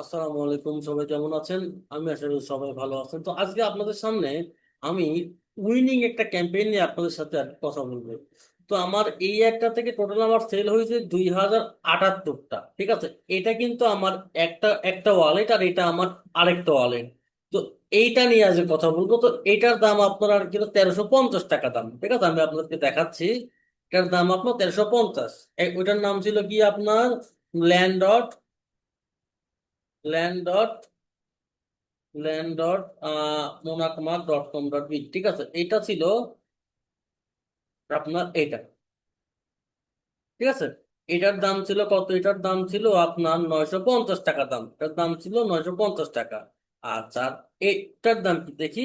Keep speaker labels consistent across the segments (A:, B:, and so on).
A: আসসালামু আলাইকুম, সবাই কেমন আছেন? আমি করি সবাই ভালো আছেন। তো আজকে আপনাদের সামনে আমি উইনিং একটা ক্যাম্পেইন নিয়ে আপনাদের সাথে আর কথা বলব। তো আমার এই একটা থেকে টোটাল আমার সেল হয়েছে দুই হাজার আটাত্তরটা, ঠিক আছে? এটা কিন্তু আমার একটা একটা ওয়ালেট আর এটা আমার আরেকটা ওয়ালেট তো এইটা নিয়ে আজকে কথা বলব। তো এটার দাম আপনার আর কিলো তেরোশো পঞ্চাশ টাকা দাম, ঠিক আছে? আমি আপনাদেরকে দেখাচ্ছি। এটার দাম আপনার তেরোশো পঞ্চাশ। ওইটার নাম ছিল কি আপনার? Land dot land dot land dot মোনাকমার্ক dot com dot B ঠিক আছে? এটা ছিল আপনার এটা ঠিক আছে? এটার দাম ছিল কত? এটার দাম ছিল আপনার নয়শো পঞ্চাশ টাকা দাম। এটার দাম ছিল নয়শো পঞ্চাশ টাকা। আচ্ছা এটার দাম কি দেখি?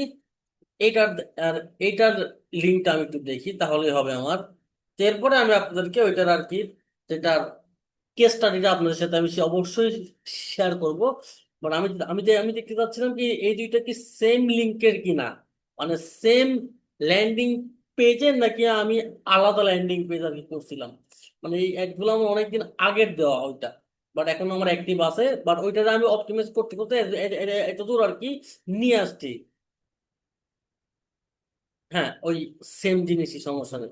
A: এটার আর এটার লিঙ্কটা আমি একটু দেখি তাহলে হবে আমার। এরপরে আমি আপনাদেরকে ওইটার আর কি, যেটার কেস স্টাডিটা আপনাদের সাথে আমি অবশ্যই শেয়ার করব। বাট আমি আমি আমি দেখতে পাচ্ছিলাম কি এই দুইটা কি সেম লিঙ্কের কিনা? মানে সেম ল্যান্ডিং পেজে নাকি আমি আলাদা ল্যান্ডিং পেজ আর কি করছিলাম? মানে এই অ্যাডগুলো আমার অনেকদিন আগের দেওয়া ওইটা। বাট এখন আমার অ্যাক্টিভ আছে। বাট ওইটাতে আমি অপটিমাইজ করতে করতে এত দূর আর কি নিয়ে আসছি। হ্যাঁ ওই সেম জিনিসই সমস্যা নেই।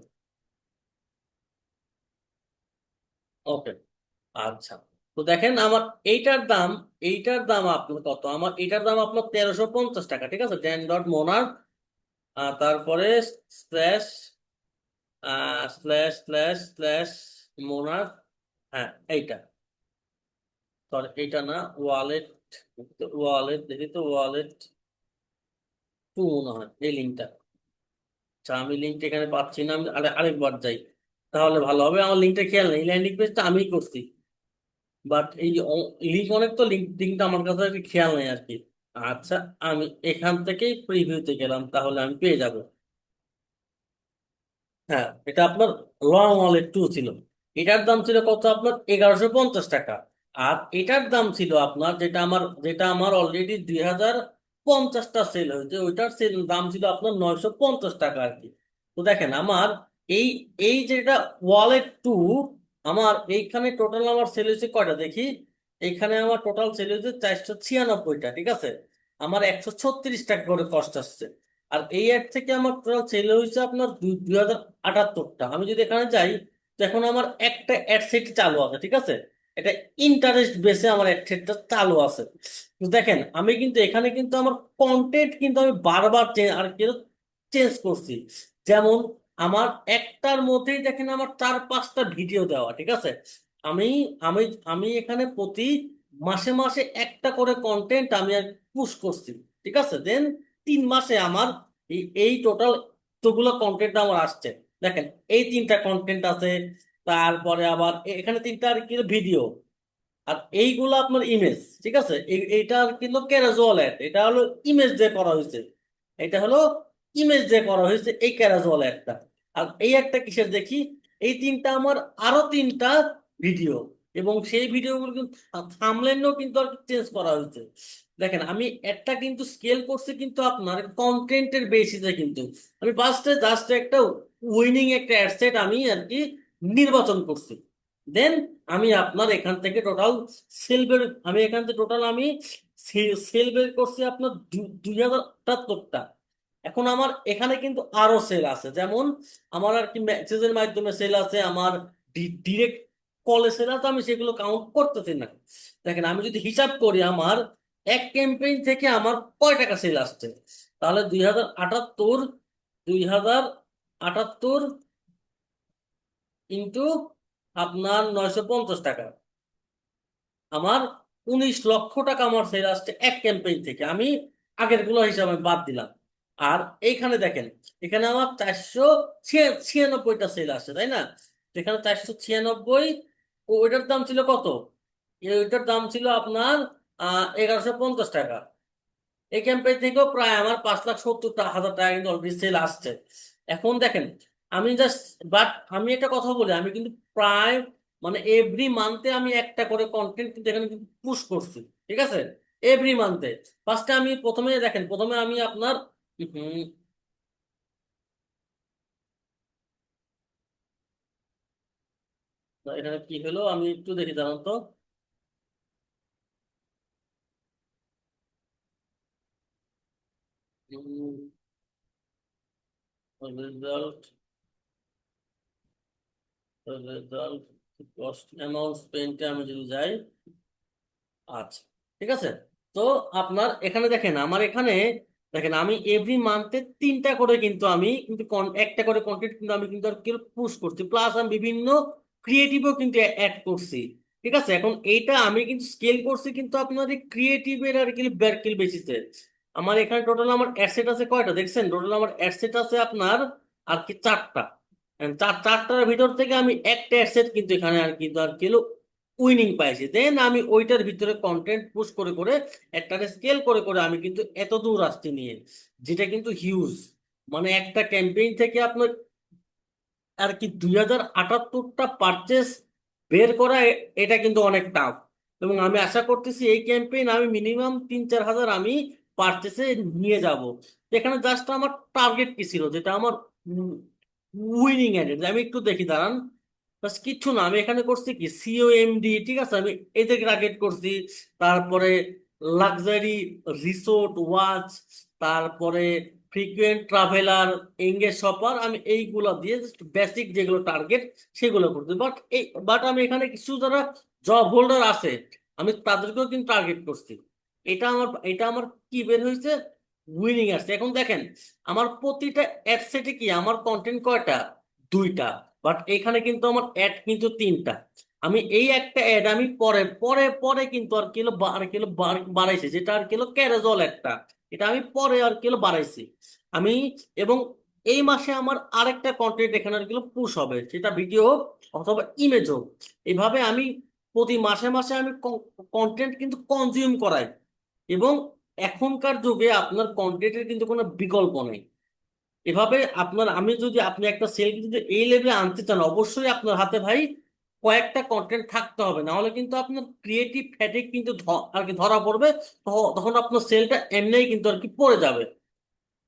A: ওকে আচ্ছা। তো দেখেন আমার এইটার দাম এইটার দাম আপনার কত? আমার এইটার দাম আপনার তেরোশো পঞ্চাশ টাকা, ঠিক আছে? ড্যান ডট মোনার তারপরে স্ল্যাশ স্ল্যাশ স্ল্যাশ স্ল্যাশ মোনার হ্যাঁ এইটা। সরি এইটা না ওয়ালেট ওয়ালেট দেখি তো ওয়ালেট টু মনে হয়, এই লিঙ্কটা। আচ্ছা আমি লিঙ্কটা এখানে পাচ্ছি না, আমি আরে, আরেকবার যাই। তাহলে ভালো হবে, আমার লিঙ্কটা খেয়াল নেই ল্যান্ডিং পেজটা আমিই করছি। বাট এই লিঙ্ক অনেক তো লিঙ্ক লিঙ্কটা আমার কাছে খেয়াল নেই আর কি। আচ্ছা আমি এখান থেকেই প্রিভিউতে গেলাম, তাহলে আমি পেয়ে যাব। হ্যাঁ এটা আপনার লং ওয়ালেট টু ছিল। এটার দাম ছিল কত আপনার? এগারোশো পঞ্চাশ টাকা। আর এটার দাম ছিল আপনার, যেটা আমার যেটা আমার অলরেডি দুই হাজার পঞ্চাশটা সেল হয়েছে, ওইটার সেল দাম ছিল আপনার নয়শো পঞ্চাশ টাকা আর কি। তো দেখেন, আমার এই এই যেটা ওয়ালেট টু আমার এইখানে টোটাল আমার সেল হয়েছে কয়টা? দেখি, এইখানে আমার টোটাল সেল হয়েছে চারশো ছিয়ানব্বইটা, ঠিক আছে? আমার একশো ছত্রিশ টাকা করে কস্ট আসছে। আর এই অ্যাড থেকে আমার টোটাল সেল হয়েছে আপনার দুই হাজার আটাত্তরটা। আমি যদি এখানে যাই, তো এখন আমার একটা অ্যাড সেট চালু আছে, ঠিক আছে? এটা ইন্টারেস্ট বেসে আমার অ্যাড সেটটা চালু আছে। তো দেখেন, আমি কিন্তু এখানে কিন্তু আমার কন্টেন্ট কিন্তু আমি বারবার আর চেঞ্জ করছি। যেমন আমার একটার মধ্যেই দেখেন আমার চার, পাঁচটা ভিডিও দেওয়া, ঠিক আছে? আমি আমি আমি এখানে প্রতি মাসে মাসে একটা করে কন্টেন্ট আমি আর পুশ করছি, ঠিক আছে? দেন তিন মাসে আমার এই টোটাল তোগুলো কন্টেন্ট আমার আসছে, দেখেন, এই তিনটা কন্টেন্ট আছে, তারপরে আবার এখানে তিনটা আর কি ভিডিও আর এইগুলো আপনার ইমেজ ঠিক আছে? এইটা কিন্তু ক্যারাজুয়াল অ্যাড এটা হলো ইমেজ দিয়ে করা হয়েছে, এটা হলো ইমেজ দিয়ে করা হয়েছে, এই ক্যারাজুয়াল একটা। আর এই একটা কিসের দেখি? এই তিনটা আমার, আরও তিনটা ভিডিও এবং সেই ভিডিওগুলো কিন্তু থামলেনও কিন্তু আর চেঞ্জ করা হয়েছে। দেখেন, আমি একটা কিন্তু স্কেল করছি কিন্তু আপনার কন্টেন্টের বেসিসে কিন্তু। আমি ফার্স্টে জাস্ট একটা উইনিং একটা অ্যাডসেট আমি আর কি নির্বাচন করছি। দেন আমি আপনার এখান থেকে টোটাল সেল বের, আমি এখান থেকে টোটাল আমি সেল বের করছি আপনার দুই হাজার আটাত্তরটা এখন আমার এখানে কিন্তু আরও সেল আছে। যেমন আমার আর কি মেসেজের মাধ্যমে সেল আছে, আমার ডিরেক্ট কলে সেল আছে, আমি সেগুলো কাউন্ট করতেছি না। দেখেন, আমি যদি হিসাব করি, আমার এক ক্যাম্পেইন থেকে আমার কয় টাকা সেল আসছে? তাহলে দুই হাজার আটাত্তর, দুই হাজার আটাত্তর ইন্টু আপনার নয়শো পঞ্চাশ টাকা। আমার উনিশ লক্ষ টাকা আমার সেল আসছে এক ক্যাম্পেইন থেকে। আমি আগেরগুলো হিসাবে বাদ দিলাম। আর এইখানে দেখেন, এখানে আমার চারশো ছিয়ানব্বইটা সেল আসছে তাই না? এখানে চারশো ছিয়ানব্বই ওইটার দাম ছিল কত? ওইটার দাম ছিল আপনার এগারোশো পঞ্চাশ টাকা। এই ক্যাম্পেইন থেকেও প্রায় আমার পাঁচ লাখ সত্তর হাজার টাকা কিন্তু অলরেডি সেল আসছে। এখন দেখেন, আমি জাস্ট বাট আমি একটা কথা বলি, আমি কিন্তু প্রায় মানে এভরি মান্থে আমি একটা করে কন্টেন্ট কিন্তু এখানে কিন্তু পুশ করছি, ঠিক আছে? এভরি মান্থে ফার্স্টে আমি প্রথমে দেখেন, প্রথমে আমি আপনার Uhum. এখানে কি হলো আমি একটু দেখি জানান তো কস্ট অ্যামাউন্ট আমি যদি যাই আচ্ছা ঠিক আছে তো আপনার এখানে দেখেন আমার এখানে দেখেন আমি এভরি মান্থে তিনটা করে কিন্তু আমি কিন্তু একটা করে কন্টেন্ট কিন্তু আমি কিন্তু আর পুশ করছি। প্লাস আমি বিভিন্ন ক্রিয়েটিভও কিন্তু অ্যাড করছি। ঠিক আছে? এখন এইটা আমি কিন্তু স্কেল করছি কিন্তু আপনার এই ক্রিয়েটিভের আর কি ব্যারকিল বেসিসে আমার এখানে টোটাল আমার অ্যাসেট আছে কয়টা দেখছেন? টোটাল আমার অ্যাসেট আছে আপনার আর কি চারটা। চার, চারটার ভিতর থেকে আমি একটা অ্যাসেট কিন্তু এখানে আর কিন্তু আর কি উইনিং পাইছি। দেন আমি ওইটার ভিতরে কন্টেন্ট পুশ করে করে একটা স্কেল করে করে আমি কিন্তু এত দূর আসছি নিয়ে, যেটা কিন্তু হিউজ মানে একটা ক্যাম্পেইন থেকে আপনার আর কি দুই হাজার আটাত্তরটা পারচেস বের করা এটা কিন্তু অনেক টাফ এবং আমি আশা করতেছি এই ক্যাম্পেইন আমি মিনিমাম তিন চার হাজার আমি পারচেসে নিয়ে যাব। এখানে জাস্ট আমার টার্গেট কি ছিল? যেটা আমার উইনিং এডেড আমি একটু দেখি, দাঁড়ান। বাস কিচ্ছু না। আমি এখানে করছি কি? সিও এমডি ঠিক আছে? আমি এদের টার্গেট করছি। তারপরে লাক্সারি রিসোর্ট ওয়াচ তারপরে ফ্রিকুয়েন্ট ট্রাভেলার এঙ্গেজ শপার আমি এইগুলো দিয়ে জাস্ট বেসিক যেগুলো টার্গেট সেগুলো করছি। বাট এই বাট আমি এখানে কিছু যারা জব হোল্ডার আছে, আমি তাদেরকেও কিন্তু টার্গেট করছি। এটা আমার এটা আমার কি বের হয়েছে? উইনিং আসছে এখন দেখেন, আমার প্রতিটা অ্যাড সেটে কি? আমার কন্টেন্ট কয়টা? দুইটা। বাট এখানে কিন্তু আমার অ্যাড কিন্তু তিনটা। আমি এই একটা অ্যাড আমি পরে পরে পরে কিন্তু আর কিলো আর কিলো বাড়াইছি, যেটা আর কিলো ক্যারাজল একটা। এটা আমি পরে আর কিলো বাড়াইছি। আমি, এবং এই মাসে আমার আরেকটা কন্টেন্ট এখানে আর কিলো পুশ হবে, সেটা ভিডিও হোক অথবা ইমেজ হোক। এইভাবে আমি প্রতি মাসে মাসে আমি কন্টেন্ট কিন্তু কনজিউম করাই। এবং এখনকার যুগে আপনার কন্টেন্টের কিন্তু কোনো বিকল্প নেই। এভাবে আপনার, আমি যদি আপনি একটা সেলকে যদি এই লেভেলে আনতে চান, অবশ্যই আপনার হাতে ভাই কয়েকটা কন্টেন্ট থাকতে হবে। না হলে কিন্তু আপনার ক্রিয়েটিভ ফ্যাটিক কিন্তু আর কি ধরা পড়বে। তখন আপনার সেলটা এমনিই কিন্তু আর কি পড়ে যাবে।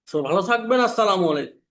A: সো ভালো থাকবেন, আসসালামু আলাইকুম।